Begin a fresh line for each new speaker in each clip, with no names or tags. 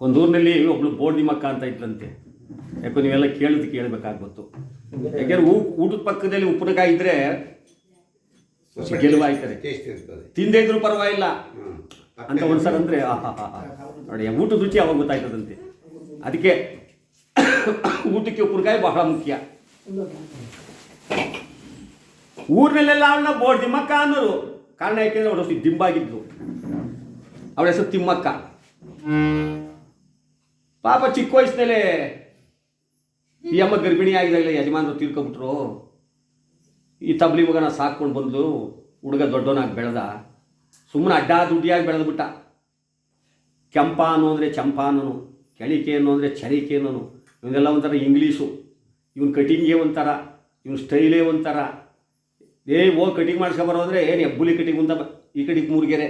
ಒಂದು ಊರಿನಲ್ಲಿ ಒಬ್ಳು ಬೋರ್ಡಿಮಕ್ಕ ಅಂತ ಇದ್ಲಂತೆ. ಯಾಕೋ ನೀವೆಲ್ಲ ಕೇಳಿದ್ ಕೇಳಬೇಕಾಗ್ಬತ್ತು ಯಾಕೆಂದ್ರೆ ಊಟದ ಪಕ್ಕದಲ್ಲಿ ಉಪ್ಪಿನಕಾಯಿ ಇದ್ರೆ
ಗೆಲುವಾಯ್ತಾರೆ
ತಿಂದೇ ಇದ್ರು ಪರವಾಗಿಲ್ಲ. ಅಂತ ಒಂದ್ಸಲ ಅಂದ್ರೆ ನೋಡಿ ಊಟದ ರುಚಿ ಅವಾಗ ಗೊತ್ತಾಯ್ತದಂತೆ. ಅದಕ್ಕೆ ಊಟಕ್ಕೆ ಉಪ್ಪಿನಕಾಯಿ ಬಹಳ ಮುಖ್ಯ. ಊರಿನಲ್ಲೆಲ್ಲ ಅವಳನ್ನ ಬೋರ್ಡ್ ತಿಮ್ಮಕ್ಕ ಅನ್ನೋರು. ಕಾರಣ ಯಾಕೆಂದ್ರೆ ಅವಳು ದಿಂಬಾಗಿದ್ಲು. ಅವಳ ಹೆಸರು ತಿಮ್ಮಕ್ಕ. ಪಾಪ ಚಿಕ್ಕ ವಯಸ್ಸಿನಲ್ಲೇ ಈ ಅಮ್ಮ ಗರ್ಭಿಣಿ ಆಗಿದಾಗಲೇ ಯಜಮಾನರು ತೀರ್ಕೊಬಿಟ್ರು ಈ ತಬ್ಲಿ ಮಗನ ಸಾಕ್ಕೊಂಡು ಬಂದು ಹುಡುಗ ದೊಡ್ಡವನಾಗಿ ಬೆಳೆದ. ಸುಮ್ಮನೆ ಅಡ್ಡ ದುಡ್ಡಿಯಾಗಿ ಬೆಳೆದ್ಬಿಟ್ಟ ಕೆಂಪಾನು ಅಂದರೆ ಚಂಪಾನನು ಕೆಳಿಕೇನು ಅಂದರೆ ಚರಿಕೇನನು ಇವನ್ನೆಲ್ಲ ಒಂಥರ ಇಂಗ್ಲೀಷು. ಇವನ್ ಕಟಿಂಗೇ ಒಂಥರ, ಇವನ್ ಸ್ಟೈಲೇ ಒಂಥರ. ಏ, ಓ, ಕಟಿಂಗ್ ಮಾಡ್ಸ್ಕೊಬರೋ ಅಂದರೆ ಏನು ಹೆಬ್ಬುಲಿ ಕಟಿಂಗ್ ಅಂತ ಈ ಕಡೆಗೆ ಮೂರುಗೆರೆ.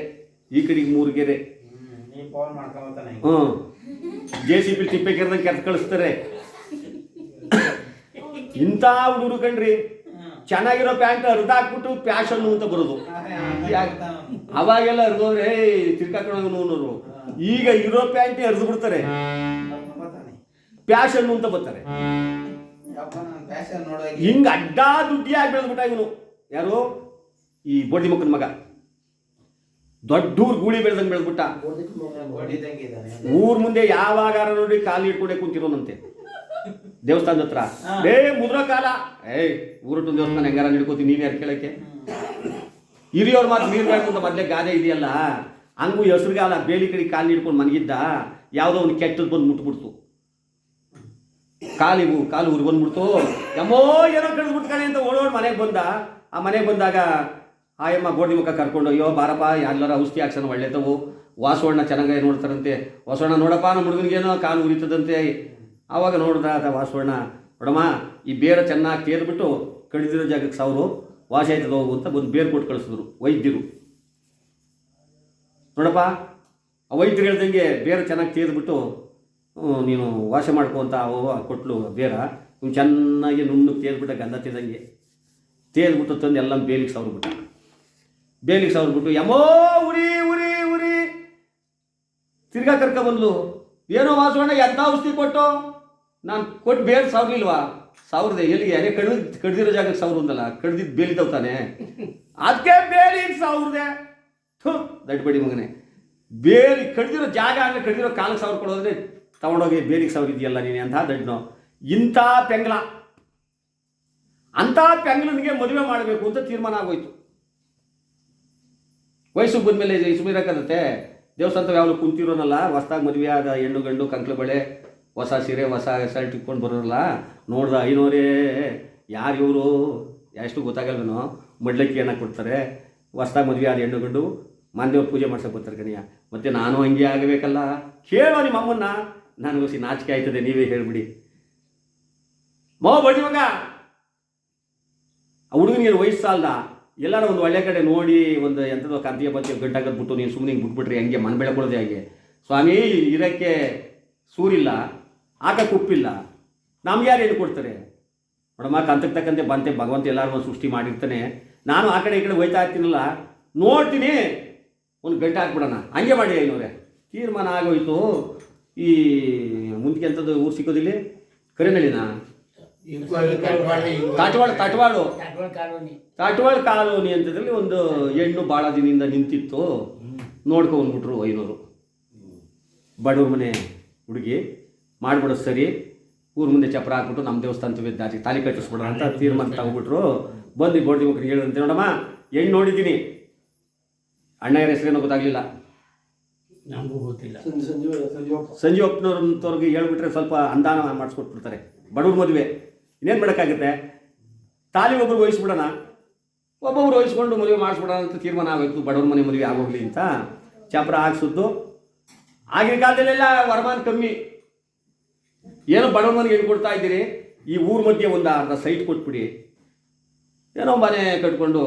ಈ ಕಡೆಗೆ ಮೂರುಗೆರೆ ಹ್ಞೂ ಜೆ ಸಿ ಬಿ ತಿಪ್ಪೆ ಕೆರೆದಂಗೆ ಕೆತ್ತ ಕಳಿಸ್ತಾರೆ. ಇಂಥ ಹುಡುಗರು ಕಣ್ರಿ ಚೆನ್ನಾಗಿರೋ ಪ್ಯಾಂಟ್ ಹರಿದು ಹಾಕ್ಬಿಟ್ಟು ಪ್ಯಾಷನ್ನು ಅಂತ ಬರೋದು. ಅವಾಗೆಲ್ಲ ಹರಿದೋದ್ರೆ ಹೇ ತಿರ್ಕಾಕೊಂಡು ಅನ್ನೋರು ಈಗ ಇರೋ ಪ್ಯಾಂಟ್ ಹರಿದು ಬಿಡ್ತಾರೆ. ಪ್ಯಾಷನ್ನು ಅಂತ ಬರ್ತಾರೆ. ಹಿಂಗೆ ಅಡ್ಡ ದುಡ್ಡಿಯಾಗಿ ಬೆಳೆದ್ಬಿಟ್ಟ ಇವನು. ಯಾರು? ಈ ಬೋಡಿ ಮಕ್ಕನ ಮಗ. ದೊಡ್ಡೂರ್ ಗೂಳಿ ಬೆಳೆದಂಗೆ ಬೆಳೆದ್ಬಿಟ್ಟ. ಊರ್ ಮುಂದೆ ಯಾವಾಗಾರ ನೋಡಿ ಕಾಲು ಇಟ್ಕೊಂಡೆ ಕುಂತಿರೋನಂತೆ. ದೇವಸ್ಥಾನದ ಹತ್ರ. ಏ ಮುದ್ರ ಕಾಲ. ಏಯ್ ಊರಟ್ಟು ದೇವಸ್ಥಾನ ಹೆಂಗಾರ ಹಿಡ್ಕೋತೀನಿ ನೀನು ಯಾರು ಕೇಳಕ್ಕೆ? ಹಿರಿಯವ್ರ ಮಾತು ನೀರು ಮೊದಲೇ ಗಾದೆ ಇದೆಯಲ್ಲ. ಹಂಗೂ ಹೆಸರುಗಾಲ ಬೇಲಿ ಕಡೆ ಕಾಲು ಹಿಡ್ಕೊಂಡು ಮನಗಿದ್ದ ಯಾವುದೋ ಒಂದು ಕೆಟ್ಟದ್ ಬಂದು ಮುಟ್ಬಿಡ್ತು. ಕಾಲಿವು ಕಾಲು ಊರು ಬಂದ್ಬಿಡ್ತು. ಯಮ್ಮೋ ಏನೋ ಕಡಿದ್ಬಿಟ್ಟು ಕಣೆ ಅಂತ ಓಡೋಡ್ ಮನೆಗೆ ಬಂದ. ಆ ಮನೆಗೆ ಬಂದಾಗ ಆಯಮ್ಮ ಗೋಡಿ ಮುಖ ಕರ್ಕೊಂಡು ಅಯ್ಯೋ ಬಾರಪ್ಪ ಎಲ್ಲರ ಔಷಧಿ ಹಾಕ್ಸೋಣ ಒಳ್ಳೆತವು ವಾಸವಣ್ಣ ಚೆನ್ನಾಗಿ ನೋಡ್ತಾರಂತೆ. ವಾಸವಣ್ಣ ನೋಡಪ್ಪ ನಮ್ಮ ಹುಡುಗನಿಗೇನೋ ಕಾಲು ಉರಿತದಂತೆ. ಆವಾಗ ನೋಡ್ದ ಅದ ವಾಸವಣ್ಣ ನೋಡಮ್ಮ ಈ ಬೇರೆ ಚೆನ್ನಾಗಿ ತೇರ್ಬಿಟ್ಟು ಕಡಿದಿರೋ ಜಾಗಕ್ಕೆ ಸಾವು ವಾಸಿ ಆಯ್ತದ ಹೋಗು ಅಂತ ಬಂದು ಬೇರೆ ಕೊಟ್ಟು ಕಳಿಸಿದ್ರು ವೈದ್ಯರು. ನೋಡಪ್ಪ ಆ ವೈದ್ಯರು ಹೇಳ್ದಂಗೆ ಬೇರೆ ಚೆನ್ನಾಗಿ ತೇದ್ಬಿಟ್ಟು ಹ್ಮ್, ನೀನು ವಾಸ ಮಾಡ್ಕೊ ಅಂತ ಕೊಟ್ಲು ಬೇರ. ಚೆನ್ನಾಗಿ ನುಣ್ಣಗೆ ತೇರ್ಬಿಟ್ಟ ಗಂಧ ತೇದಂಗೆ. ತೇದ್ಬಿಟ್ಟು ತಂದು ಎಲ್ಲ ಬೇಲಿಗೆ ಸವರ್ಬಿಟ್ಟ ಬೇಲಿಗೆ ಸವರ್ಬಿಟ್ಟು ಯಮೋ ಉರಿ ಉರಿ ಉರಿ. ತಿರ್ಗಾ ಕರ್ಕ ಬಂದ್ಲು. ಏನೋ ವಾಸವಣ್ಣ ಎಂಥ ಔಷಧಿ ಕೊಟ್ಟು? ನಾನು ಕೊಟ್ಟು ಬೇರೆ ಸಾವಿರ್ಲಿಲ್ವಾ? ಸಾವಿರದೆ, ಎಲ್ಲಿಗೆ? ಅದೇ ಕಡ್ದು ಕಡ್ದಿರೋ ಜಾಗಕ್ಕೆ ಸಾವಿರ ಒಂದಲ್ಲ ಕಡ್ದಿದ್ದು ಬೇಲಿ ತಾನೆ. ಅದಕ್ಕೆ ಬೇಲಿ ಸಾವಿರದೆ. ಥೂ, ದಡ್ಬೇಡಿ ಮಗನೇ. ಬೇಲಿ ಕಡ್ದಿರೋ ಜಾಗ ಅಂದರೆ ಕಡ್ದಿರೋ ಕಾಲಕ್ಕೆ ಸಾವಿರ ಕೊಡೋದ್ರೆ ತಗೊಂಡೋಗಿ ಬೇಲಿಗೆ ಸಾವಿರ ಇದೆಯಲ್ಲ ನೀನು ಅಂತ ದಡ್ನೋ. ಇಂಥ ಪೆಂಗ್ಲ. ಅಂಥ ಪೆಂಗ್ಲನಿಗೆ ಮದುವೆ ಮಾಡಬೇಕು ಅಂತ ತೀರ್ಮಾನ ಆಗೋಯ್ತು. ವಯಸ್ಸು ಬಂದಮೇಲೆ ಸುಮಿರಕ್ಕಂತೆ ದೇವಸ್ಥಾನ ಯಾವಾಗಲೂ ಕುಂತಿರೋನಲ್ಲ? ಹೊಸ್ದಾಗಿ ಮದುವೆ ಆದ ಹೆಣ್ಣು ಗಂಡು ಕಂಕ್ಳು ಬಳೆ, ಹೊಸ ಸೀರೆ, ಹೊಸ ಶರ್ಟ್ ಇಟ್ಕೊಂಡು ಬರೋರಲ್ಲ? ನೋಡ್ದ ಐನೋರೇ, ಯಾರು ಇವರು? ಎಷ್ಟು ಗೊತ್ತಾಗಲ್ವೇನೋ ಮಡ್ಲಕ್ಕಿ ಏನಕ್ಕೆ ಕೊಡ್ತಾರೆ. ಹೊಸ್ದಾಗಿ ಮದುವೆ ಆದ ಹೆಣ್ಣು ಗಂಡು ಮಾನ್ಯವ್ರು ಪೂಜೆ ಮಾಡ್ಸೋಕೆ ಬರ್ತಾರೆ ಕಣಿಯ. ಮತ್ತು ನಾನು ಹಂಗೆ ಆಗಬೇಕಲ್ಲ? ಕೇಳೋ ನಿಮ್ಮ ಅಮ್ಮನ್ನ. ನನಗೋಸಿ ನಾಚಿಕೆ ಆಯ್ತದೆ, ನೀವೇ ಹೇಳಿಬಿಡಿ. ಮೋ ಬಡ್ಡಿ ಮಗ. ಆ ಹುಡುಗನಿಗೆ ವಯಸ್ಸಲ್ದ ಎಲ್ಲಾರ ಒಂದು ಒಳ್ಳೆ ಕಡೆ ನೋಡಿ ಒಂದು ಎಂಥದೋ ಕಾಂತಿಯ ಬಗ್ಗೆ ಗಂಟಾಗದ್ಬಿಟ್ಟು ನೀನು ಸುಮ್ಮನೆ ಬಿಟ್ಬಿಟ್ರಿ, ಹಂಗೆ ಮನ ಬೆಳಕೊಳ್ಳೋದೆ ಹಾಗೆ. ಸ್ವಾಮಿ ಇರೋಕ್ಕೆ ಸೂರಿಲ್ಲ ಹಾಕಕ್ಕೆ ಉಪ್ಪಿಲ್ಲ ನಮ್ಗೆ ಯಾರು ಹೇಳ್ಕೊಡ್ತಾರೆ? ನೋಡಮ್ಮ ಕಂತಕ್ಕೆ ತಕ್ಕಂತೆ ಬಂತೆ, ಭಗವಂತ ಎಲ್ಲರೂ ಸೃಷ್ಟಿ ಮಾಡಿರ್ತಾನೆ. ನಾನು ಆ ಕಡೆ ಈ ಕಡೆ ಹೋಯ್ತಾ ಇರ್ತೀನಲ್ಲ, ನೋಡ್ತೀನಿ. ಒಂದು ಗಂಟೆ ಹಾಕ್ಬಿಡೋಣ ಹಂಗೆ ಮಾಡಿ ಐನವ್ರೆ ತೀರ್ಮಾನ ಆಗೋಯ್ತು. ಈ ಮುಂದಕ್ಕೆ ಎಂಥದ್ದು ಊರು ಸಿಕ್ಕೋದಿಲ್ಲ? ಕರೆನಳ್ಳಿನಾ? ತಾಟ್ವಾಳ ತಾಟ್ವಾಳು ತಾಟವಾಳ ಕಾಲೋನಿ. ಅಂತದ್ರಲ್ಲಿ ಒಂದು ಹೆಣ್ಣು ಭಾಳ ದಿನದಿಂದ ನಿಂತಿತ್ತು. ನೋಡ್ಕೊಂಡ್ಬಿಟ್ರು ಐನೂರು ಬಡವ್ರ ಮನೆ ಹುಡುಗಿ. ಮಾಡ್ಬಿಡೋದು ಸರಿ. ಊರ ಮುಂದೆ ಚಪ್ರ ಹಾಕ್ಬಿಟ್ಟು ನಮ್ಮ ದೇವಸ್ಥಾನ ದಾರಿ ತಾಲಿ ಕಟ್ಟಿಸ್ಬಿಡೋಣ ಅಂತ ತೀರ್ಮಾನ ತಗೊಬಿಟ್ರು ಬಂದು ಗೋಡಿ ಮಕ್ಕಳಿಗೆ ಹೇಳಿದಂತೆ ನೋಡಮ್ಮ ಹೆಣ್ಣು ನೋಡಿದ್ದೀನಿ. ಅಣ್ಣಯ್ಯರ ಹೆಸರೇನೋ ಗೊತ್ತಾಗಲಿಲ್ಲ.
ನಮಗೂ ಗೊತ್ತಿಲ್ಲ.
ಸಂಜೆ ಒಪ್ಪನವ್ರಂಥವ್ರಿಗೆ ಹೇಳ್ಬಿಟ್ರೆ ಸ್ವಲ್ಪ ಅಂದಾನ ಮಾಡಿಸ್ಕೊಟ್ಬಿಡ್ತಾರೆ. ಬಡವ್ರ ಮದುವೆ. ಇನ್ನೇನು ಮಾಡೋಕ್ಕಾಗುತ್ತೆ? ತಾಲಿ ಒಬ್ಬರು ವಹಿಸ್ಬಿಡೋಣ. ಒಬ್ಬೊಬ್ರು ವಹಿಸ್ಕೊಂಡು ಮದುವೆ ಮಾಡಿಸ್ಬಿಡೋಣ ಅಂತ ತೀರ್ಮಾನ ಆಗೋಯ್ತು. ಬಡವ್ರ ಮನೆ ಮದುವೆ ಆಗೋಗ್ಲಿ ಅಂತ ಚಾಪರ ಹಾಕ್ಸಿದ್ದು. ಆಗಿನ ಕಾಲದಲ್ಲೆಲ್ಲ ವರಮಾನ ಕಮ್ಮಿ. ಏನೋ ಬಡವ್ರ ಮನೆಗೆ ಹೇಳ್ಕೊಡ್ತಾ ಕೊಡ್ತಾ ಇದ್ದೀರಿ. ಈ ಊರ ಮಧ್ಯೆ ಒಂದು ಅರ್ಧ ಸೈಟ್ ಕೊಟ್ಬಿಡಿ. ಏನೋ ಮನೆ ಕಟ್ಕೊಂಡು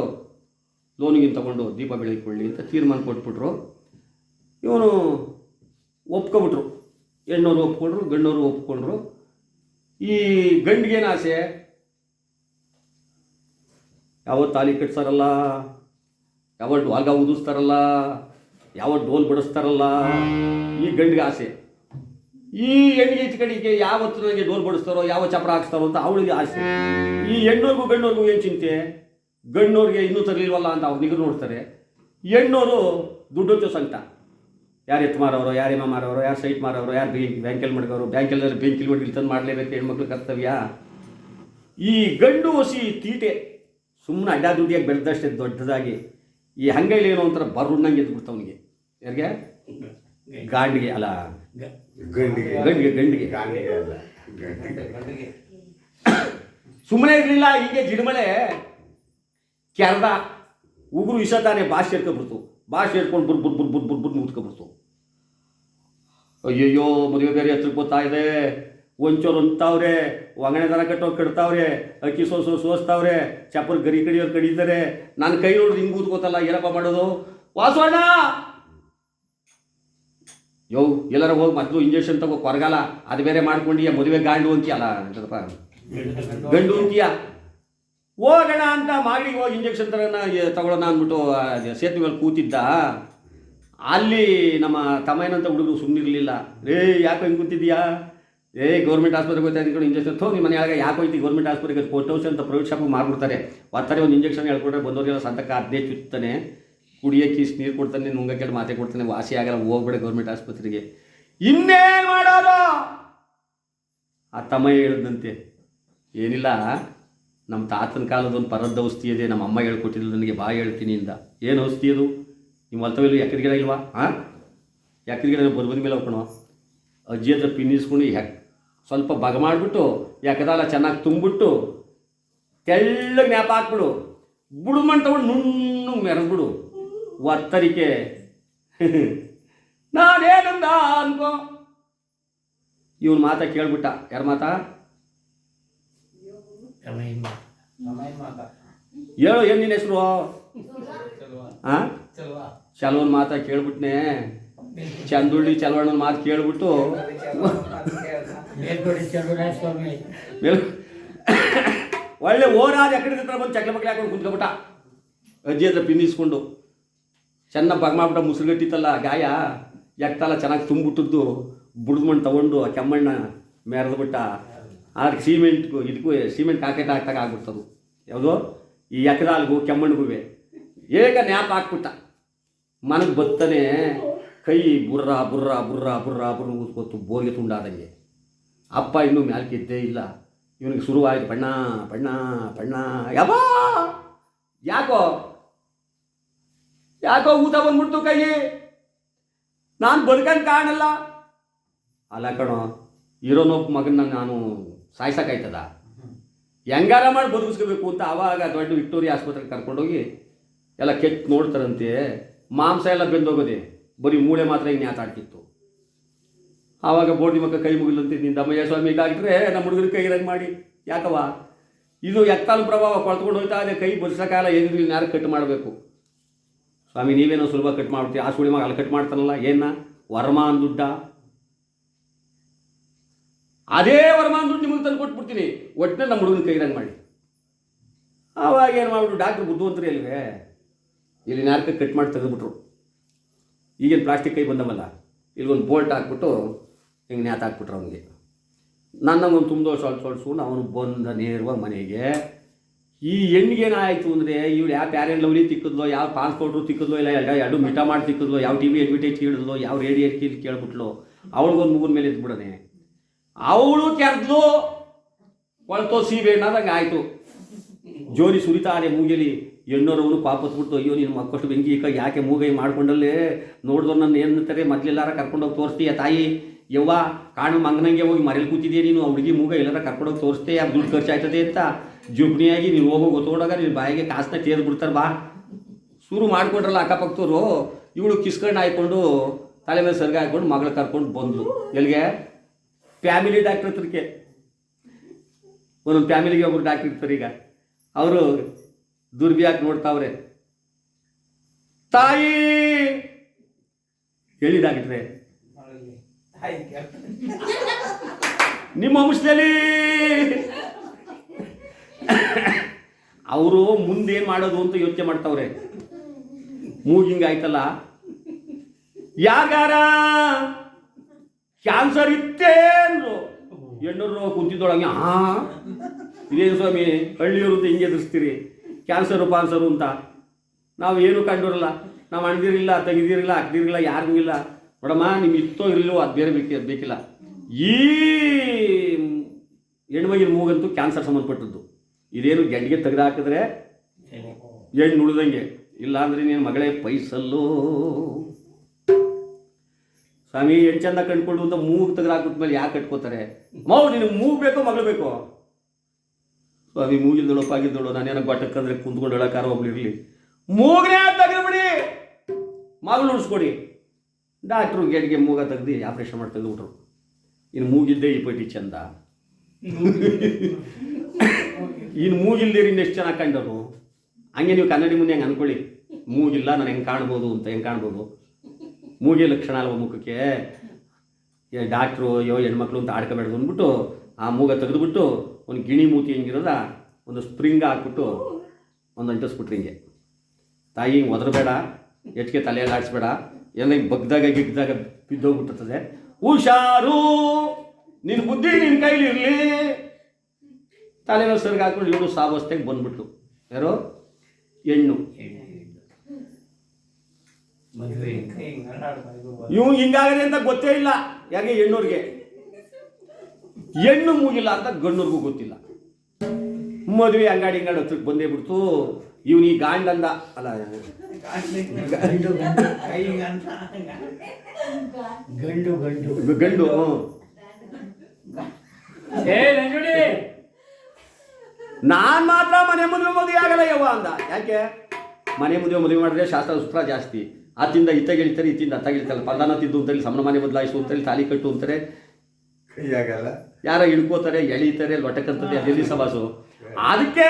ಲೋನಿಗಿನ ತಗೊಂಡು ದೀಪ ಬೆಳಗಿಕೊಳ್ಳಿ ಅಂತ ತೀರ್ಮಾನ ಕೊಟ್ಬಿಟ್ರು. ಇವನು ಒಪ್ಕೊಬಿಟ್ರು. ಹೆಣ್ಣೋರು ಒಪ್ಕೊಂಡ್ರು ಗಂಡವರು ಒಪ್ಕೊಂಡ್ರು. ಈ ಗಂಡಿಗೇನು ಆಸೆ? ಯಾವ ತಾಲಿ ಕಟ್ಸಾರಲ್ಲ? ಯಾವ ವಾಲ್ಗ ಊದಿಸ್ತಾರಲ್ಲ ಯಾವ ಡೋಲ್ ಬಡಿಸ್ತಾರಲ್ಲ? ಈ ಗಂಡಿಗೆ ಆಸೆ. ಈ ಹೆಣ್ಣಿಗೆ ಈಚ ಕಡೆಗೆ ಯಾವತ್ತು ನನಗೆ ಡೋಲ್ ಬಡಿಸ್ತಾರೋ, ಯಾವ ಚಪ್ರ ಹಾಕ್ಸ್ತಾರೋ ಅಂತ ಅವಳಿಗೆ ಆಸೆ. ಈ ಹೆಣ್ಣೋರ್ಗೂ ಗಂಡೋರ್ಗೂ ಏನು ಚಿಂತೆ? ಗಂಡೋರ್ಗೆ ಇನ್ನೂ ತರಲಿಲ್ವಲ್ಲ ಅಂತ ಅವ್ರು ನಿಗ್ರು ನೋಡ್ತಾರೆ. ಹೆಣ್ಣೋರು ದುಡ್ಡು ಹೊಚ್ಚೋ ಸಂಕಟ. ಯಾರು ಎತ್ತು ಮಾರೋರು ಯಾರು ಎಮ್ಮ ಮಾರವರು ಯಾರು ಸೈಟ್ ಮಾರೋರು ಯಾರು ಬ್ಯಾಂಕ್ ಬ್ಯಾಂಕಲ್ಲಿ ಮಡ್ಗೋರು ಬ್ಯಾಂಕಲ್ಲಿ ಬೆಂಕಿಲ್ ಮಡ್ಗಿಲ್ ತಂದು ಮಾಡಲೇಬೇಕು ಹೆಣ್ಮಕ್ಳು ಕರ್ತವ್ಯ ಈ ಗಂಡು ಹಸಿ ತೀಟೆ ಸುಮ್ಮನೆ ಅಡ್ಡ ದುಡ್ಡಿಯಾಗಿ ಬೆಳೆದಷ್ಟೇ ದೊಡ್ಡದಾಗಿ ಈ ಹಂಗೈಲಿ ಏನೋ ಒಂಥರ ಬರುಣ್ಣಂಗೆ ಎದ್ದು ಅವನಿಗೆ ಯಾರಿಗೆ ಗಾಂಡಿಗೆ ಅಲ್ಲ
ಗಂಡಿಗೆ
ಗಂಡಿಗೆ ಗಂಡಿಗೆ
ಅಲ್ಲ
ಸುಮ್ಮನೆ ಇರಲಿಲ್ಲ ಹೀಗೆ ಗಿಡಮಳೆ ಕೆರ್ದ ಉಗುರು ವಿಷ ತಾನೇ ಭಾಷೆ ಹೇಳ್ಕೊಬಿಡ್ತು ಭಾಷೆ ಹೇಳ್ಕೊಂಡು ಬುಡ್ ಬುಡ್ ಬುಡ್ ಬುಡ್ ಬುಡ್ ಬುಡ್ ಮುತ್ಕೊಬಿಡ್ತು ಅಯ್ಯಯ್ಯೋ, ಮದುವೆ ಬೇರೆ ಹತ್ರಕ್ಕೆ ಇದೆ. ಒಂಚೂರು ಅಂತಾವ್ರೆ ಒಗಣೆ ದನ ಕಟ್ಟೋ ಕಟ್ತಾವ್ರೆ ಅಕ್ಕಿ ಸೋಸು ಸೋಸ್ತಾವ್ರೆ, ಚಪ್ಪಲ್ ಗರಿ ಕಡಿಯೋರು ಕಡಿತಾರೆ ನನ್ನ ಕೈ ನೋಡಿದ್ರೆ ಹಿಂಗೆ ಕೂತ್ಕೋತಲ್ಲ ಏನಪ್ಪ ಮಾಡೋದು? ವಾಸವಣ್ಣ! ಯೋ, ಎಲ್ಲರ ಹೋಗಿ ಮದ್ದು ಇಂಜೆಕ್ಷನ್ ತಗೋ ಕೊರಗಾಲ, ಅದು ಬೇರೆ ಮಾಡ್ಕೊಂಡು ಮದುವೆ ಗಾಂಡು ಅಂತೀಯಲ್ಲ, ಅಂತದಪ್ಪ. ಗಂಡು ಅಂತೀಯ? ಹೋಗೋಣ ಅಂತ ಮಾಡಿ ಹೋಗಿ ಇಂಜೆಕ್ಷನ್ ತರೋಣ ತಗೊಳ್ಳೋಣ ಅಂದ್ಬಿಟ್ಟು ಸೇತುವೆ ಮೇಲೆ ಕೂತಿದ್ದ. ಅಲ್ಲಿ ನಮ್ಮ ತಮ್ಮಯ್ಯನಂತ ಹುಡುಗರು ಸುಮ್ಮನಿರಲಿಲ್ಲ ರೇ ಯಾಕೆ ಹಿಂಗೆ ಕೂತಿದ್ಯಾ ಏ ಗೌರ್ಮೆಂಟ್ ಆಸ್ಪತ್ರೆಗೆ ಹೋಗ್ತಾ ಇದ್ದೀನಿ ಇಂಜೆಕ್ಷನ್ ಥೋ ನಿಮ್ಮ ಮನೆಯಾಗ ಯಾಕೆ ಹೋಯ್ತು ಗೌರ್ಮೆಂಟ್ ಆಸ್ಪತ್ರೆಗೆ ಹೌಸ್ ಅಂತ ಪ್ರೈವೇಟ್ ಶಾಪಿಗೆ ಮಾಡ್ಬಿಡ್ತಾರೆ ಒತ್ತಾರೆ ಒಂದು ಇಂಜೆಕ್ಷನ್ ಹೇಳ್ಕೊಟ್ರೆ ಬಂದವ್ರಿಗೆಲ್ಲ ಸಂತಕ ಅದೇ ಚುತ್ತಾನೆ ಕುಡಿಯೋಕ್ಕೆ ಇಷ್ಟು ನೀರು ಕೊಡ್ತಾನೆ, ನುಂಗಕ್ಕೆ ಮಾತೆ ಕೊಡ್ತಾನೆ, ವಾಸಿ ಆಗಲ್ಲ, ಹೋಗ್ಬೇಡ ಗೌರ್ಮೆಂಟ್ ಆಸ್ಪತ್ರೆಗೆ. ಇನ್ನೇನು ಮಾಡೋದು? ಆ ತಮ್ಮ ಹೇಳಿದಂತೆ ಏನಿಲ್ಲ, ನಮ್ಮ ತಾತನ ಕಾಲದ ಒಂದು ಪರದ ಔಷಧಿ ಇದೆ, ನಮ್ಮ ಅಮ್ಮ ಹೇಳ್ಕೊಟ್ಟಿದ್ದು ನನಗೆ ಬಾ ಹೇಳ್ತೀನಿ ಇಂದ. ಏನು ಔಷಧಿ ಅದು? ನಿಮ್ಮ ಹೊಲ್ತವೆಲ್ಲ ಎಕ್ಕದ ಗಿಡ ಇಲ್ವಾ ಹಾಂ ಎಕ್ಕದ ಗಿಡ ಬರ್ಬದ ಮೇಲೆ ಹೋಗ್ಕೊಣ ಅಜ್ಜಿ ಹತ್ರ ಪಿನ್ನಿಸ್ಕೊಂಡು ಯಾಕೆ ಸ್ವಲ್ಪ ಬಗ ಮಾಡಿಬಿಟ್ಟು ಯಾಕದಲ್ಲ ಚೆನ್ನಾಗಿ ತುಂಬಿಬಿಟ್ಟು ತೆಳ್ಳಗೆ ನ್ಯಾಪ ಹಾಕ್ಬಿಡು. ಬುಡು ಮಣ್ಣು ತಗೊಂಡು ನುಣ್ಣು ಮೆರೆದ್ಬಿಡು. ಒತ್ತರಿಕೆ. ನಾನೇನಂದ ಅನ್ಕೋ. ಇವನ್ ಮಾತಾ ಕೇಳ್ಬಿಟ್ಟ. ಯಾರ ಮಾತಾ? ಹೇಳು ಏನು ನಿನ್ನ ಹೆಸರು? ಹಾಂ ಚಲವನ್ ಮಾತ ಕೇಳ್ಬಿಟ್ನೆ. ಚಂದುಳ್ಳಿ ಚಲವಣ್ಣನ ಮಾತು ಕೇಳ್ಬಿಟ್ಟು. ಮೇಲ್ ಒಳ್ಳೆ ಓರಾದ ಎಕಡೆ ಹತ್ರ ಬಂದು ಚಕ್ಲ ಮಕ್ಳು ಹಾಕೊಂಡು ಕುಂತ್ಕೊಬಿಟ್ಟ ಅಜ್ಜಿ ಹತ್ರ ಪಿನ್ನಿಸ್ಕೊಂಡು ಚೆನ್ನಾಗಿ ಬಗ್ ಮಾಡ್ಬಿಟ್ಟ ಮುಸುರುಗಟ್ಟಿತ್ತಲ್ಲ ಗಾಯ. ಎಕ್ತಲ್ಲ ಚೆನ್ನಾಗಿ ತುಂಬಿಟ್ಟಿದ್ದು ಬುಡ್ದು ಮಣ್ಣು ತಗೊಂಡು ಆ ಕೆಮ್ಮಣ್ಣ ಮೆರೆದ್ಬಿಟ್ಟ ಅದಕ್ಕೆ ಸಿಮೆಂಟ್ಗೂ ಇದಕ್ಕೂ ಸಿಮೆಂಟ್ ಕಾಕೆಟ್ ಹಾಕ್ದಾಗ ಆಗ್ಬಿಡ್ತದು. ಯಾವುದೋ? ಈ ಎಕರಾಲ್ಗೂ ಕೆಮ್ಮಣ್ಣಿಗೂ ಏಕ ನ್ಯಾಪ್ ಹಾಕ್ಬಿಟ್ಟ. ಮನಗೆ ಬತ್ತನೆ, ಕೈ ಬುರ್ರ ಬುರ್ರ ಬುರ್ರ ಬುರ್ರ ಬುರ್ರ ಊದ್ಕೊತು ಬೋರ್ಗೆ ತುಂಡಾದಂಗೆ. ಅಪ್ಪ ಇನ್ನೂ ಮ್ಯಾಲ್ಕಿದ್ದೇ ಇಲ್ಲ. ಇವನಿಗೆ ಶುರುವಾಯಿತು ಬಣ್ಣ ಬಣ್ಣ ಬಣ್ಣ ಯಾವ ಯಾಕೋ? ಯಾಕೋ ಊತ ಬಂದ್ಬಿಡ್ತು ಕೈ? ನಾನು ಬದುಕಂಗೆ ಕಾಣಲ್ಲ. ಅಲ್ಲ ಕಣೋ, ಇರೋನೊಬ್ಬ ಮಗನ ನಾನು ಸಾಯ್ಸಕ್ಕಾಯ್ತದ? ಹೆಂಗಾರ ಮಾಡಿ ಬದುಕಿಸ್ಕೋಬೇಕು ಅಂತ ಆವಾಗ ದೊಡ್ಡ ವಿಕ್ಟೋರಿಯಾ ಆಸ್ಪತ್ರೆಗೆ ಕರ್ಕೊಂಡೋಗಿ ಎಲ್ಲ ಕೆಟ್ಟು ನೋಡ್ತಾರಂತೆ. ಮಾಂಸ ಎಲ್ಲ ಬೆಂದೋಗೋದೆ. ಬರೀ ಮೂಳೆ ಮಾತ್ರ ಹಿಂಗೆ ನ್ಯಾತಾಡ್ತಿತ್ತು ಆವಾಗ ಬೋರ್ಡಿ ಮಕ್ಕ ಕೈ ಮುಗಿಲಂತೆ ನಿನ್ನ ದಮ್ಮಯ್ಯ ಸ್ವಾಮಿ ಇದಾಗಿದ್ರೆ ನಮ್ಮ ಹುಡುಗರ ಕೈ ಇರಂಗೆ ಮಾಡಿ. ಯಾಕವ ಇದು ಎತ್ತಾಲು ಪ್ರಭಾವ ಕೊಳ್ತ್ಕೊಂಡು ಹೋಯ್ತಾ ಅದೇ ಕೈ ಬರ್ಸಕ್ಕಾಗಲ್ಲ ಏನಿದ್ರು ಯಾರು ಕಟ್ ಮಾಡಬೇಕು? ಸ್ವಾಮಿ, ನೀವೇನೋ ಸುಲಭ ಕಟ್ ಮಾಡ್ತೀವಿ ಆ ಸುಳಿ ಮಗ ಅಲ್ಲಿ ಕಟ್ ಮಾಡ್ತಾನಲ್ಲ, ಏನ? ವರ್ಮಾನ್ ದುಡ್ಡ. ಅದೇ ವರ್ಮಾನ್ ದುಡ್ಡು ನಿಮಗೆ ತಂದು ಕೊಟ್ಬಿಡ್ತೀನಿ. ಒಟ್ಟಿನ ನಮ್ಮ ಹುಡುಗನ ಕೈ ಇರಂಗೆ ಮಾಡಿ. ಆವಾಗ ಏನು ಮಾಡ್ಬಿಟ್ಟು ಡಾಕ್ಟ್ರ್ ಬುದ್ಧಿವಂತರಿ ಅಲ್ವೇ ಇಲ್ಲಿ ನಾಲ್ಕು ಕಟ್ ಮಾಡಿ ತೆಗೆದುಬಿಟ್ರು. ಈಗೇನು ಪ್ಲಾಸ್ಟಿಕ್ ಕೈ ಬಂದವಲ್ಲ ಒಂದು ಬೋಲ್ಟ್ ಹಾಕ್ಬಿಟ್ಟು ಹಿಂಗೆ ನ್ಯಾತ ಹಾಕ್ಬಿಟ್ರು ಅವನಿಗೆ. ನನ್ನಂಗೊಂದು ತುಂಬ ಸ್ವಲ್ಪ ಸೊಳ್ಸ್ಕೊಂಡು ಅವನು ಬಂದ ನೇರವಾಗಿ ಮನೆಗೆ. ಈ ಹೆಣ್ಣಿಗೇನಾಯಿತು ಅಂದರೆ, ಇವಳು ಯಾವ ಪ್ಯಾರೆಂಟ್ ಲವ್ಲಿ ತಿಕ್ಕಿದ್ಲೋ, ಯಾವ ಪಾಸ್ಪೋರ್ಟ್ರು ತಿಕ್ಕಿದ್ಲೋ, ಇಲ್ಲ ಎಲ್ಲ ಎರಡು ಮಿಟ ಮಾಡಿ ತಿಕ್ಕಿದ್ಲೋ, ಯಾವ ಟಿ ವಿ ಅಡ್ವರ್ಟೈಸ್ ಕೇಳಿದ್ಲೋ, ಯಾವ ರೇಡಿಯೋ ಕೇಳಿ ಕೇಳ್ಬಿಟ್ಲು, ಅವಳಿಗೊಂದು ಮುಗಿದ ಮೇಲೆ ಇದ್ಬಿಡನೆ ಅವಳು ಕೆರೆದ್ಲು ಒಳ್ತೋ ಸೀಬೆ ಅನ್ನೋದಂಗೆ ಆಯಿತು. ಜೋರಿ ಸುರಿತಾರೆ ಮೂಗೆಲಿ. ಹೆಣ್ಣೋರವನು ಪಾಪತ್ಬಿಟ್ಟು ಅಯ್ಯೋ, ನೀನು ಮಕ್ಕಷ್ಟು ಬೆಂಕಿ ಈಗ ಯಾಕೆ ಮೂಗೈ ಮಾಡ್ಕೊಂಡಲ್ಲೇ? ನೋಡಿದ್ರು ನನ್ನ ಏನಂತಾರೆ ಮೊದಲೆಲ್ಲಾರ ಕರ್ಕೊಂಡೋಗಿ ತೋರಿಸ್ತೀಯ ತಾಯಿ? ಯವ್ವ, ಕಾಣು ಮಂಗನಂಗೆ ಹೋಗಿ ಮರೇಲಿ ಕೂತಿದ್ದೀಯ ನೀನು? ಹುಡುಗಿ ಮೂಗ ಎಲ್ಲಾರ ಕರ್ಕೊಂಡೋಗಿ ತೋರಿಸ್ತೆ ಆ ದುಡ್ಡು ಖರ್ಚಾಯ್ತದೆ ಅಂತ. ಜುಬ್ನಿಯಾಗಿ ನೀನು ಹೋಗೋ ಗೊತ್ತೋಡಾಗ ನೀನು ಬಾಯಿಗೆ ಕಾಸನ್ನ ತೇದು ಬಿಡ್ತಾರೆ ಬಾ. ಶುರು ಮಾಡ್ಕೊಂಡ್ರಲ್ಲ ಅಕ್ಕಪಕ್ಕದವರು. ಇವಳು ಕಿಸ್ಕಂಡು ಹಾಯ್ಕೊಂಡು ತಲೆ ಮೇಲೆ ಸರ್ಗ ಹಾಕ್ಕೊಂಡು ಮಗಳು ಕರ್ಕೊಂಡು ಬಂದ್ಲು. ಎಲ್ಲಿಗೆ ಫ್ಯಾಮಿಲಿ ಡಾಕ್ಟ್ರ್ ಹತ್ರಕ್ಕೆ. ಒಂದೊಂದು ಫ್ಯಾಮಿಲಿಗೆ ಒಬ್ರು ಡಾಕ್ಟ್ರ್ ಇರ್ತಾರೆ ಈಗ. ಅವರು ದುರ್ವ್ಯಾಕ್ ನೋಡ್ತಾವ್ರೆ. ತಾಯಿ! ಹೇಳಿ ಡಾಕ್ಟ್ರೆ
ತಾಯಿ ಕೆಟ್ಟ
ನಿಮ್ಮ ಅಂಶದಲ್ಲಿ ಅವರು ಮುಂದೇನು ಮಾಡೋದು ಅಂತ ಯೋಚನೆ ಮಾಡ್ತಾವ್ರೆ. ಮೂಗಿಂಗ್ ಆಯ್ತಲ್ಲ? ಯಾರ್ಗಾರ? ಕ್ಯಾನ್ಸರ್ ಇತ್ತೇ ಅಂದ್ರು. ಹೆಣ್ಣರು ಕುಂತಿದ್ದೊಳಗೆ, ಹಾ? ಇದೇನು ಸ್ವಾಮಿ ಅಂತ ಹಿಂಗೆ ಎದುರಿಸ್ತೀರಿ? ಕ್ಯಾನ್ಸರು, ಪಾನ್ಸರು ಅಂತ. ನಾವು ಏನು ಕಂಡಿರಲ್ಲ. ನಾವು ಅಣ್ದಿರಿಲ್ಲ, ತೆಗೆದಿರಿಲ್ಲ ಹಾಕ್ದಿರಿಲ್ಲ ಯಾರಿಗೂ ಇಲ್ಲ ನೋಡಮ್ಮ ನಿಮ್ಗೆ ಇತ್ತೋ ಇರಲಿಲ್ಲೋ ಅದು ಬೇರೆ ಬೇಕಿ ಬೇಕಿಲ್ಲ. ಈ ಹೆಣ್ಮಗಿನ ಮೂಗಂತೂ ಕ್ಯಾನ್ಸರ್ ಸಂಬಂಧಪಟ್ಟದ್ದು. ಇದೇನು ಗೆಡ್ಗೆ ತೆಗೆದು ಹಾಕಿದ್ರೆ ಹೆಣ್ಣು ಉಳ್ದಂಗೆ ಇಲ್ಲ ಅಂದರೆ ನೀನು ಮಗಳೇ ಪೈಸಲ್ಲೋ. ಸ್ವಾಮಿ ಹೆಣ್ಣು ಚಂದ ಕಂಡ್ಕೊಂಡು ಅಂತ ಮೂಗು ತೆಗೆದು ಹಾಕ್ಬಿಟ್ಮೇಲೆ ಯಾಕೆ ಕಟ್ಕೋತಾರೆ? ಮೌ, ನಿನಗೆ ಮೂಗು ಬೇಕೋ ಮಗಳು ಬೇಕೋ? ಸ್ವಾಮಿ ಮೂಗಿಲ್ದಳು ಪಾಗಿದ್ದಳು ನಾನೇನೋ ಗೊಟ್ಟಕ್ಕಂದ್ರೆ ಕುಂತ್ಕೊಂಡು ಹೇಳೋಕಾರ ಒಬ್ಳು ಇರಲಿ. ಮೂಗನೇ ತೆಗೆದ್ಬಿಡಿ! ಮಗಳು ಉಳಿಸ್ಕೊಡಿ ಡಾಕ್ಟ್ರು ಗೇಟ್ಗೆ ಮೂಗ ತೆಗ್ದು ಆಪ್ರೇಷನ್ ಮಾಡಿ ತೆಗೆದುಬಿಟ್ರು ಇನ್ನು ಮೂಗಿದ್ದೇ ಈ ಪಟ್ಟಿ ಚಂದ. ಇನ್ನು ಮೂಗಿಲ್ದೇ ಇನ್ನು ಎಷ್ಟು ಚೆನ್ನಾಗಿ ಕಂಡರು ಹಂಗೆ ನೀವು ಕನ್ನಡಿ ಮುಂದೆ ಹಂಗೆ ಅನ್ಕೊಳ್ಳಿ. ಮೂಗಿಲ್ಲ, ನಾನು ಹೆಂಗೆ ಕಾಣ್ಬೋದು ಅಂತ ಹೆಂಗೆ ಕಾಣ್ಬೋದು? ಮೂಗಿ ಲಕ್ಷಣ ಅಲ್ವ ಮುಖಕ್ಕೆ? ಡಾಕ್ಟ್ರು, ಅಯ್ಯೋ, ಹೆಣ್ಮಕ್ಳು ಅಂತ ಆಡ್ಕೋಬೇಡ್ದು ಅಂದ್ಬಿಟ್ಟು ಆ ಮೂಗ ತೆಗೆದುಬಿಟ್ಟು ಒಂದು ಗಿಣಿ ಮೂತಿ ಹೆಂಗಿರೋದ ಒಂದು ಸ್ಪ್ರಿಂಗ್ ಹಾಕ್ಬಿಟ್ಟು ಒಂದು ಅಂಟಿಸ್ಬಿಟ್ರಿ ಹಿಂಗೆ. ತಾಯಿ ಹಿಂಗೆ ಒದರಬೇಡ ಹೆಚ್ಚಿಗೆ ತಲೆಯಲ್ಲಿ ಆಡಿಸ್ಬೇಡ ಎಲ್ಲ ಹಿಂಗೆ ಬಗ್ದಾಗ ಗಿಗ್ದಾಗ ಬಿದ್ದೋಗ್ಬಿಟ್ಟಿರ್ತದೆ. ಹುಷಾರು ನಿನ್ನ ಬುದ್ಧಿ ನಿನ್ನ ಕೈಲಿ ಇರಲಿ ತಲೆಗಳು ಸರ್ಗೆ ಹಾಕ್ಬಿಟ್ಟು ಇವಳು ಸಾವಸ್ಥೆಗೆ ಬಂದ್ಬಿಟ್ಲು. ಯಾರು? ಹೆಣ್ಣು. ಇವ್ ಹಿಂಗಾಗದೆ ಅಂತ ಗೊತ್ತೇ ಇಲ್ಲ. ಯಾಕೆ ಹೆಣ್ಣೋರ್ಗೆ. ಹೆಣ್ಣು ಮೂಗಿಲ್ಲ ಅಂತ ಗಣ್ಣರಿಗೂ ಗೊತ್ತಿಲ್ಲ. ಮದುವೆ ಅಂಗಾಡಿ ಅಂಗಾಡಿ ಹತ್ರಕ್ಕೆ ಬಂದೇ ಬಿಡ್ತು. ಇವನು ಈ ಗಾಂಡಂದ ಅಲ್ಲ
ಗಂಡು ಗಂಡು ಗಂಡು.
ನಾನ್ ಮಾತ್ರ ಮನೆ ಮದುವೆ ಮದುವೆ ಆಗಲ್ಲ ಯವ್ವ ಅಂದ. ಯಾಕೆ? ಮನೆ ಮದುವೆ ಮದುವೆ ಮಾಡಿದ್ರೆ ಶಾಸ್ತ್ರ ಸೂತ್ರ ಜಾಸ್ತಿ. ಆತಿಂದ ಇತ್ತ ಗೆಳಿತಾರೆ ಇತ್ತಿಂದ ಅತ್ತ ಇಳಿತಾರೆ ಪದಾನ ತಿದ್ದು ಅಂತೇಳಿ ಸಮನ ಮನೆ ಬದಲಾಯಿಸು ಅಂತೇಳಿ ತಾಲಿ ಕಟ್ಟು ಅಂತಾರೆ
ಕೈ ಆಗಲ್ಲ
ಯಾರ ಇಳ್ಕೋತಾರೆ ಎಳೀತಾರೆ ಲೊಟಕ್ಕಂತದ್ದು ಅದೆಲ್ಲಿ ಸಭಾಸು ಅದಕ್ಕೆ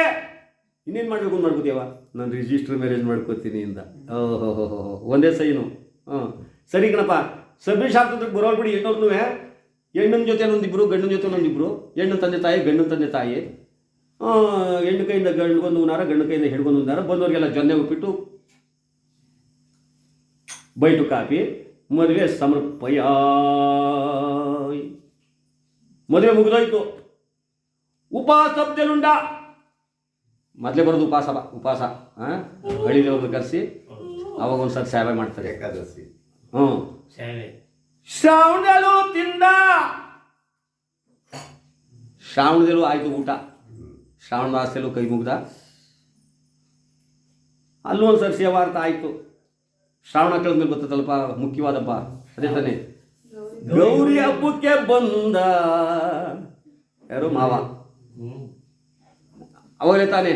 ಇನ್ನೇನು ಮಾಡಬೇಕು ಮಾಡ್ಕೋತೀವ ನಾನು ರಿಜಿಸ್ಟರ್ ಮ್ಯಾರೇಜ್ ಮಾಡ್ಕೋತೀನಿ ಇಂದ. ಓಹೋ ಹೋ ಹೋ ಒಂದೇ ಸೈನು. ಹ್ಞೂ ಸರಿ ಕಣಪ್ಪ. ಸಬ್ಮಿಷ್ ಆಗ್ತದಕ್ಕೆ ಬರೋಲ್ ಬಿಡಿ ಹೆಣ್ಣವ್ರನ್ನೂ ಹೆಣ್ಣಿನ ಜೊತೆ ಒಂದಿಬ್ರು ಗಂಡನ ಜೊತೆ ಒಂದಿಬ್ರು ಹೆಣ್ಣು ತಂದೆ ತಾಯಿ ಗಂಡನ ತಂದೆ ತಾಯಿ. ಹೆಣ್ಣು ಕೈಯಿಂದ ಗಂಡ್ಗೊಂದು ಉನ್ನಾರ ಗಂಡು ಕೈಯಿಂದ ಹಿಡ್ಕೊಂಡು ಉನ್ನಾರ ಬಂದವರಿಗೆಲ್ಲ ಜೊನ್ನೆ ಉಪ್ಪಿಟ್ಟು ಬೈಟು ಕಾಪಿ ಮದುವೆ ಸಮರ್ಪಯ. ಮದುವೆ ಮುಗಿದೋಯ್ತು. ಉಪಾಸಬ್ದನುಂಡ ಮೊದಲೇ ಬರೋದು ಉಪವಾಸ ಬ- ಉಪವಾಸ ಹಾಂ ಹಳಿದೇವ್ರನ್ನ ಕರೆಸಿ ಅವಾಗ ಒಂದು ಸರಿ ಸೇವೆ ಮಾಡ್ತಾರೆ.
ಏಕಾದಶಿ.
ಹ್ಞೂ.
ಸೇವೆ.
ಶ್ರಾವಣದಲ್ಲೂ ತಿಂದ. ಶ್ರಾವಣದಲ್ಲೂ ಆಯಿತು ಊಟ. ಶ್ರಾವಣ ಮಾಸದಲ್ಲೂ ಕೈ ಮುಗ್ದ. ಅಲ್ಲೂ ಒಂದು ಸರಿ ಸೇವಾರ್ಥ ಆಯಿತು. ಶ್ರಾವಣ ಕಳೆದ್ಮೇಲೆ ಬರ್ತದಲ್ಪ ಮುಖ್ಯವಾದಪ್ಪ ಅದೇ ತಾನೇ. ಗೌರಿ ಹಬ್ಬಕ್ಕೆ ಬಂದ. ಯಾರು? ಮಾವ. ಅವಾಗಲೇ ತಾನೇ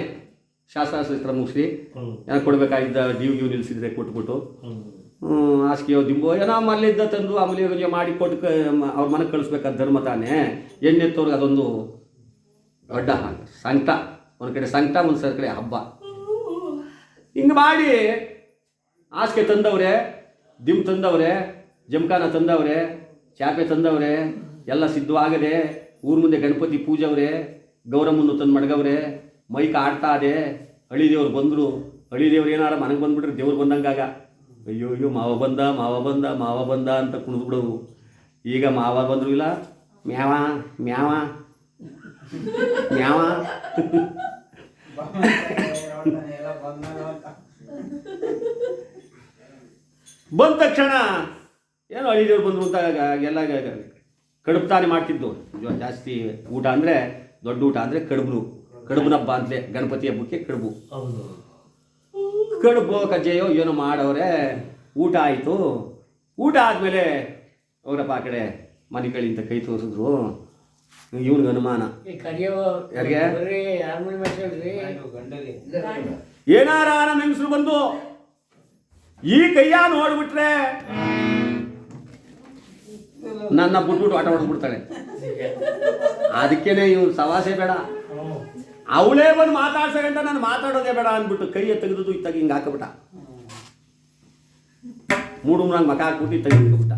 ಶಾಸ್ತ್ರಾಸ್ತ್ರ ಮುಗಿಸಿ. ಏನೋ ಕೊಡಬೇಕಾಗಿದ್ದ ಡ್ಯೂ ಡ್ಯೂ ನಿಲ್ಲಿಸಿದ್ರೆ ಕೊಟ್ಬಿಟ್ಟು ಹಾಸಿಗೆಯೋ ದಿಂಬೋ. ಏನೋ ಮಲ್ಲಿದ್ದ ತಂದು ಆಮೇಲೆ ಮಾಡಿ ಕೊಟ್ಟು ಅವ್ರ ಮನೆಗೆ ಕಳಿಸ್ಬೇಕಾದ ಧರ್ಮ ತಾನೇ. ಎಣ್ಣೆತ್ತವ್ರಿಗೆ ಅದೊಂದು ದೊಡ್ಡ ಸಂಕಟ. ಒಂದು ಕಡೆ ಸಂಕಟ ಒಂದು ಸರ್ ಕಡೆ ಹಬ್ಬ. ಹಿಂಗೆ ಮಾಡಿ ಹಾಸಿಗೆ ತಂದವ್ರೆ ದಿಮ್ ತಂದವ್ರೆ ಜಮಖಾನ ತಂದವ್ರೆ ಚಾಪೆ ತಂದವ್ರೆ, ಎಲ್ಲ ಸಿದ್ಧವಾಗದೆ, ಊರ ಮುಂದೆ ಗಣಪತಿ ಪೂಜವ್ರೆ, ಗೌರಮ್ಮನ್ನು ತಂದು ಮಡಗವ್ರೆ, ಮೈಕ್ ಆಡ್ತಾ ಇದೆ ಹಳಿ ದೇವ್ರು ಬಂದರು, ಹಳಿ ದೇವ್ರು ಏನಾರ ಮನೆಗೆ ಬಂದ್ಬಿಟ್ರೆ ದೇವ್ರು ಬಂದಂಗಾಗ, ಅಯ್ಯೋ ಅಯ್ಯೋ, ಮಾವ ಬಂದ ಮಾವ ಬಂದ ಮಾವ ಬಂದ ಅಂತ ಕುಣಿದ್ಬಿಡೋವು ಈಗ ಮಾವ ಬಂದ್ರು ಇಲ್ಲ, ಮ್ಯಾವ ಮ್ಯಾವ ಮ್ಯಾವ. ಬಂದ ತಕ್ಷಣ ಏನು ಹಳ್ಳಿದೇವ್ರು ಬಂದರು ಅಂತ ಎಲ್ಲ ಕಡುಬು ತಾನೇ ಮಾಡ್ತಿದ್ದು. ಜಾಸ್ತಿ ಊಟ ಅಂದರೆ ದೊಡ್ಡ ಊಟ ಅಂದರೆ ಕಡುಬು ಕಡುಬನ. ಹಬ್ಬ ಅಂತಲೇ ಗಣಪತಿ ಹಬ್ಬಕ್ಕೆ ಕಡುಬು.
ಹೌದು.
ಕಡುಬು ಕಜ್ಜೆಯೋ ಏನೋ ಮಾಡವ್ರೆ ಊಟ ಆಯಿತು. ಊಟ ಆದಮೇಲೆ ಅವರಪ್ಪ ಆ ಕಡೆ ಮನೆ ಅಂತ ಕೈ ತೋರಿಸಿದ್ರು. ಇವನಿಗೆ ಅನುಮಾನ. ಏನಾರ ಹೆಂಗಸರು ಬಂದು ಈ ಕೈಯ ನೋಡ್ಬಿಟ್ರೆ ನನ್ನ ಬಿಟ್ಬಿಟ್ಟು ಆಟ ಹೊಡೆದ್ಬಿಡ್ತಾಳೆ ಅದಕ್ಕೇನೆ ಇವ್ನು ಸವಾಸೆ ಬೇಡ. ಅವಳೇ ಬಂದು ಮಾತಾಡ್ಸಕಂತ ನಾನು ಮಾತಾಡೋದೇ ಬೇಡ ಅಂದ್ಬಿಟ್ಟು ಕೈಯ ತೆಗೆದು ಇತ್ತಾಗ ಹಿಂಗೆ ಹಾಕಬಿಟ್ಟ. ಮೂಡು ಮೂರಂಗೆ ಮಕ ಹಾಕ್ಬಿಟ್ಟು ತೆಗೆದುಬಿಟ್ಟ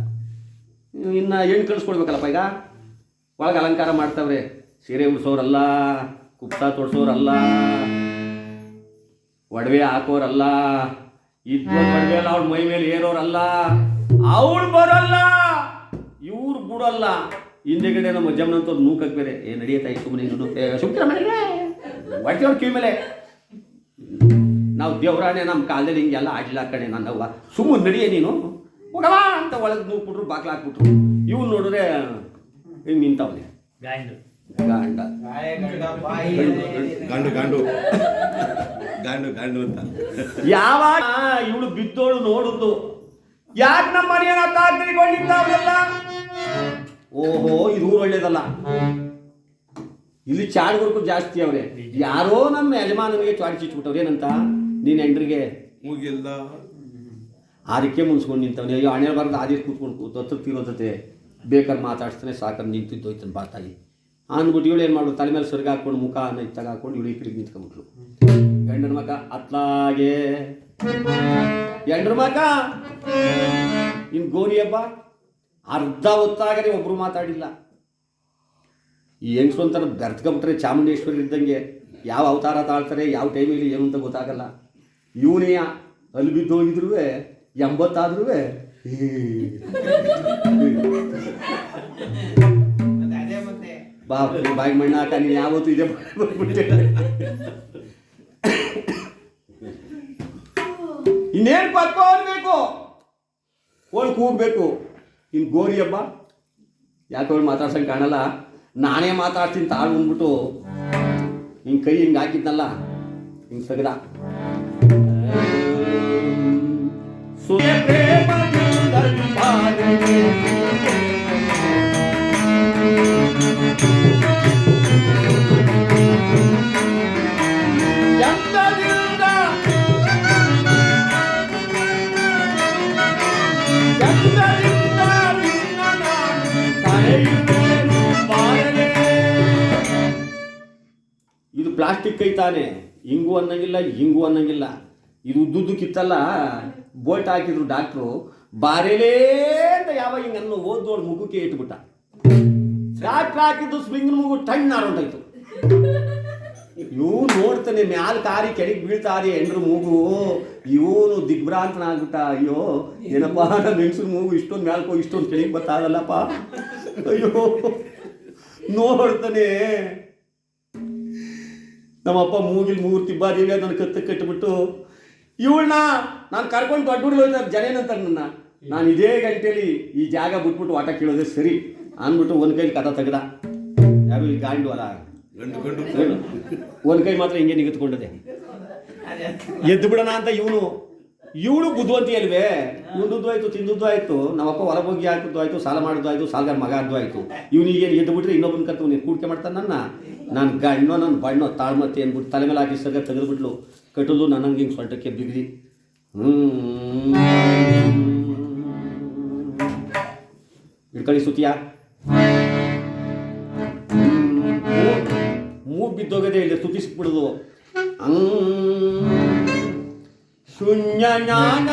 ಇನ್ನು ಹೆಣ್ಣು ಕಳಿಸ್ಕೊಡ್ಬೇಕಲ್ಲಪ್ಪ ಈಗ? ಒಳಗೆ ಅಲಂಕಾರ ಮಾಡ್ತಾವ್ರೆ. ಸೀರೆ ಉಳಿಸೋರಲ್ಲ ಕುಪ್ಸ ತೊಡ್ಸೋರಲ್ಲ ಒಡವೆ ಹಾಕೋರಲ್ಲ ಇದ್ದ ಒಡವೆ ಅವ್ಳ ಮೈ ಮೇಲೆ ಏರೋರಲ್ಲ, ಅವಳು ಬರಲ್ಲ. ಅಲ್ಲ ಹಿಂದೆಗಡೆ ನಮ್ಮ ಅಜ್ಜಮ್ಮನಂತ ನೂಕಕ್ಕೆ ಬೇರೆ. ಏ ನಡೆಯತ್ತಾಯಿ ಸುಮ್ಮನೆ ಸುಮ್ಕಿರ ಮನೆಗೆ. ಹೊಟ್ಟೆವ್ರ ಕಿವಿ ಮೇಲೆ ನಾವು ದೇವರಾಣೆ ನಮ್ಮ ಕಾಲದಲ್ಲಿ ಹಿಂಗೆಲ್ಲ ಆಡ್ಲಿಲ್ಲ ಕಣೆ ನನ್ನವ್ವ ಸುಮ್ಮನೆ ನಡಿಯೇ ನೀನು. ಹೋಗವ ಅಂತ ಒಳಗೆ ನೂಕ್ಬಿಟ್ರು ಬಾಕ್ಲ ಹಾಕ್ಬಿಟ್ರು. ಇವ್ನು ನೋಡಿದ್ರೆ ಹಿಂಗೆ ನಿಂತವನೆ.
ಗಾಂಡು.
ಗಂಡ.
ಗಾಯ ಗಂಡ ಬಾಯಿ
ಗಾಂಡು. ಗಾಂಡು ಗಾಂಡು ಗಾಂಡು ಅಂತ.
ಯಾವಾಗ ಇವಳು ಬಿದ್ದೋಳು ನೋಡುದು. ಯಾಕೆ ನಮ್ಮ ಮನೆಯನ್ನ ತಾಗ್ತಿರಿಕೊಂಡಿದ್ದಾವಲ್ಲ ಓಹೋ ಇದು ಊರು ಒಳ್ಳೇದಲ್ಲ. ಇಲ್ಲಿ ಚಾಡ್ಗುರ್ಕು ಜಾಸ್ತಿ ಅವ್ರೆ. ಯಾರೋ ನಮ್ಮ ಯಜಮಾನನಿಗೆ ಚಾಡಿ ಚಿಚ್ಬಿಟ್ಟವ್ರು ಏನಂತ? ನೀನ್ ಹೆಂಡ್ರಿಗೆ.
ಮುಗಿಲ್ಲ
ಅದಕ್ಕೆ ಮುನ್ಸ್ಕೊಂಡು ನಿಂತವನೇ. ಅಯ್ಯೋ ಹಣೆ ಬಾರ್ದು ಆದಿ ಕೂತ್ಕೊಂಡು ಕೂತು ಹತ್ರ ತೀರೋತತೆ. ಬೇಕಾದ್ರೆ ಮಾತಾಡ್ತಾನೆ ಸಾಕಂದು ನಿಂತಿದ್ದು ಹೋಯ್ತಾನೆ ಬಾತಾಯಿ. ಅಂದ್ಬಿಟ್ಟು ಇವಳು ಏನು ಮಾಡೋದು ತಲೆ ಮೇಲೆ ಸರಿಗೆ ಹಾಕೊಂಡು ಮುಖ ಇತ್ತಾಗ ಹಾಕೊಂಡು ಇವಳು ಈ ಕಡೆಗೆ ನಿಂತ್ಕೊಂಡ್ಬಿಟ್ಲು. ಗಂಡನ ಮಕ ಅತ್ಲಾಗೆ. ಎಂಡ್ರ ಮಕ ಇನ್ನು ಗೋರಿ ಹಬ್ಬ? ಅರ್ಧ ಹೊತ್ತಾಗಲಿ ಒಬ್ಬರು ಮಾತಾಡಿಲ್ಲ. ಈ ಹೆಂಗ್ಸು ಅಂತಾರೆ ಬೆರ್ತ್ಕೊಂಬಿಟ್ರೆ ಚಾಮುಂಡೇಶ್ವರಿ ಇದ್ದಂಗೆ ಯಾವ ಅವತಾರ ತಾಳ್ತಾರೆ ಯಾವ ಟೈಮಲ್ಲಿ ಏನು ಅಂತ ಗೊತ್ತಾಗಲ್ಲ. ಇವನೇ ಅಲ್ಲಿ ಬಿದ್ದು ಹೋಗಿದ್ರು ಎಂಬತ್ತಾದ್ರೂ ಬಾ ಬಾಯಿ ಮಣ್ಣ ಹಾಕ ನೀನು ಯಾವತ್ತು ಇದೆ ಇನ್ನೇನು ಪಕ್ಕ ಅನ್ಬೇಕು ಓಲ್ ಕೂಗ್ಬೇಕು ಇನ್ನು ಗೋರಿ ಹಬ್ಬ? ಯಾಕೋ ಮಾತಾಡ್ಸಂಗೆ ಕಾಣಲ್ಲ? ನಾನೇ ಮಾತಾಡ್ತೀನಿ ತಾಳು ಬಂದ್ಬಿಟ್ಟು ಹಿಂಗೆ ಕೈ ಹಿಂಗೆ ಹಾಕಿದ್ನಲ್ಲ, ಹಿಂಗೆ ತೆಗ್ದ ಪ್ಲಾಸ್ಟಿಕ್ ಕೈ ತಾನೆ. ಹಿಂಗು ಅನ್ನಂಗಿಲ್ಲ ಹಿಂಗು ಅನ್ನಂಗಿಲ್ಲ. ಇದು ಉದ್ದುದ್ದಕ್ಕಿತ್ತಲ್ಲ ಬೋಲ್ಟ್ ಹಾಕಿದ್ರು ಡಾಕ್ಟ್ರು. ಬಾರೇಲೇ ಅಂತ ಅನ್ನೋ ಓದ್ದೋಳು ಮುಖಕ್ಕೆ ಇಟ್ಬಿಟ್ಟ. ಡಾಕ್ಟ್ರ್ ಹಾಕಿದ್ದು ಸ್ವಿಂಗ್ ಮುಗು ಟಣ್ ಹೊಂಟಾಯ್ತು ಇವ್ ನೋಡ್ತಾನೆ, ಮ್ಯಾಲ್ ಕಾರಿ ಕೆಳಗೆ ಬೀಳ್ತಾರಿ ಹೆಂಡ್ರ ಮೂಗು. ಇವನು ದಿಗ್ಭ್ರಾಂತನಾಗ್ಬಿಟ್ಟ. ಅಯ್ಯೋ, ಏನಪ್ಪ ನಮ್ಮ ಹೆಂಗಸ್ರ ಮೂಗು ಇಷ್ಟೊಂದು ಮ್ಯಾಲ್ಕ್ ಇಷ್ಟೊಂದು ಕೆಳಗೆ ಬರ್ತಾದಲ್ಲಪ್ಪ ಅಯ್ಯೋ, ನೋಡ್ತಾನೆ. ನಮ್ಮಪ್ಪ ಮೂಗಿಲ್ ಮೂರು ತಿಬ್ಬಾದೇವಿ ನನ್ನ ಕತ್ತ ಕಟ್ಟಿಬಿಟ್ಟು ಇವಳನ್ನ ನಾನು ಕರ್ಕೊಂಡು ದೊಡ್ಡ ಹೋಗ್ತಾರೆ ಜನ ಏನಂತಾರೆ ನನ್ನ? ನಾನು ಇದೇ ಗಂಟೆಯಲ್ಲಿ ಈ ಜಾಗ ಬಿಟ್ಬಿಟ್ಟು ಆಟ ಕೇಳೋದೇ ಸರಿ ಅಂದ್ಬಿಟ್ಟು ಒಂದು ಕೈಲಿ ಕಥ ತೆಗ್ದ. ಯಾರು ಈ ಗಾಂಡು ಅಲ್ಲ? ಒಂದು ಕೈ ಮಾತ್ರ ಹಿಂಗೆ ನಿಗತ್ಕೊಂಡದೆ. ಎದ್ದು ಬಿಡೋಣ ಅಂತ ಇವನು. ಇವಳು ಬುದ್ಧಿವಂತಿ ಅಲ್ವೇ ಉಂಡದ್ದು ಆಯ್ತು ತಿಂದದ್ದು ಆಯ್ತು. ನಮ್ಮಪ್ಪ ಹೊರಬೋಗಿ ಹಾಕಿದ್ದು ಆಯ್ತು ಸಾಲ ಮಾಡಿದ್ದು ಆಯ್ತು ಸಾಲಗಾರ ಮಗ ಆಯ್ತು. ಇವನಿಗೆ ಎದ್ದು ಬಿಟ್ರೆ ಇನ್ನೊಬ್ಬನ ನೀನು ಕೂಡ್ಕೆ ಮಾಡ್ತಾನೆ ನನ್ನ? ನಾನು ಗಣ್ಣೋ ನನ್ನ ಬಣ್ಣೋ ತಾಳ್ಮತ್ತೆ ಅಂದ್ಬಿಟ್ಟು ತಲೆ ಮೇಲೆ ಹಾಕಿ ಸಗ ತೆಗೆದುಬಿಟ್ಲು. ಕಟ್ಟಲು ನನಗೆ ಹಿಂಗೆ ಸೊಂಟಕ್ಕೆ ಬಿಗ್ದಿ. ಹ್ಞೂ ಇಡ್ಕಳಿ ಸುತಿಯಾ ಮೂ ಬಿದ್ದೋಗದೆ ಇಲ್ಲ ತುತಿಸ್ಬಿಡುದು ಶೂನ್ಯ ಜ್ಞಾನ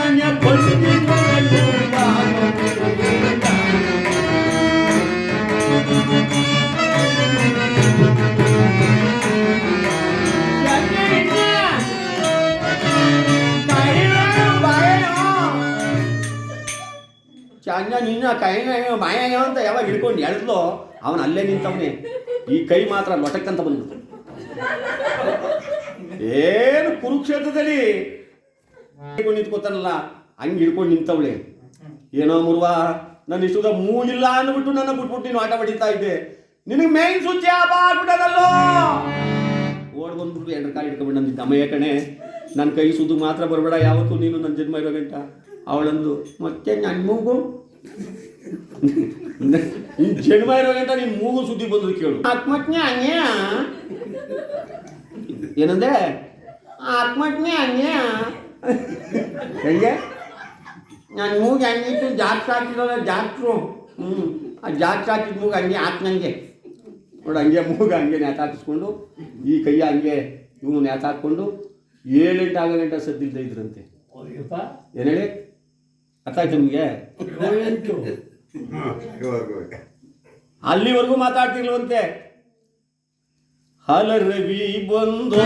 ಚನ್ನ ನಿನ್ನ ಕೈ ಮಾಯ ಅಂತ ಯಾವಾಗ ಹಿಡ್ಕೊಂಡು ಎಳೆದ್ಲೋ, ಅವನು ಅಲ್ಲೇ ನಿಂತವನೇ. ಈ ಕೈ ಮಾತ್ರ ಲೊಟಕ್ಕಂತ ಬಂದಿತ್ತು ಏನು ಕುರುಕ್ಷೇತ್ರದಲ್ಲಿ? ನಿಂತ್ಕೋತಾನಲ್ಲ, ಹಂಗೆ ಹಿಡ್ಕೊಂಡು ನಿಂತವಳೆ. ಏನೋ ಮುರುವ, ನನ್ನ ಇಷ್ಟದ ಮೂಗಿಲ್ಲ ಅಂದ್ಬಿಟ್ಟು ನನ್ನ ಬಿಟ್ಬಿಟ್ಟು ನೀನು ಆಟ ಹೊಡಿತಾ ಇದ್ದೆ. ನಿನಗೆ ಮೇನ್ ಸ್ವಿಚ್ ಹಬ್ಬ ಆಗ್ಬಿಟ್ಟದಲ್ಲೋ ಓಡ್ ಬಂದ್ಬಿಟ್ಟು ಎರಡು ಕಾಲು ಹಿಡ್ಕೊಂಡ್ಬಿಟ್ಟು ನನ್ನ ಅಮ್ಮಯ್ಯ ಕಣೆ ನನ್ನ ಕೈ ಸುದ್ದು ಮಾತ್ರ ಬರಬೇಡ, ಯಾವತ್ತೂ ನೀನು ನನ್ನ ಜನ್ಮ ಇರೋ ಗಂಟ ಅವಳಂದು, ಮತ್ತೆ ನನ್ನ ಮೂಗು? ನಿನ್ ಜನ್ಮ ಇರೋ ಗಂಟ ನಿನ್ ಮೂಗು ಸುದ್ದಿ ಬಂದ್ರು ಕೇಳು. ಆತ್ಮಜ್ಞೆ ಅನ್ಯ. ಏನಂದೆ? ಆತ್ಮಜ್ಞೆ ಅನ್ಯ. ಹೆಂಗೆ? ನಾನು ಮೂಗು ಹಂಗಿತ್ತು ಜಾತ್ರೆ ಹಾಕಿರೋಲ್ಲ ಜಾತ್ರು. ಹ್ಞೂ ಆ ಜಾತ್ರೆ ಹಾಕಿದ ಮೂಗು ಹಂಗೆ ಆತ್ಮಂಗೆ ನೋಡು ಹಂಗೆ ಮೂಗು ಹಂಗೆ ನೇತಾಕಿಸ್ಕೊಂಡು ಈ ಕೈ ಹಂಗೆ ಇವನು ನೇತ ಹಾಕ್ಕೊಂಡು ಏಳೆಂಟು ಆಗಲೆಂಟ ಗಂಟೆ ಸದ್ದಿಲ್ದ ಇದ್ರಂತೆ. ಏನು ಹೇಳಿ? ಅರ್ಥ ಆಯ್ತು ನಿಮಗೆ ಅಲ್ಲಿವರೆಗೂ ಮಾತಾಡ್ತಿರ್ಲವಂತೆ. ಹಲರವಿ ರವಿ ಬಂದೋ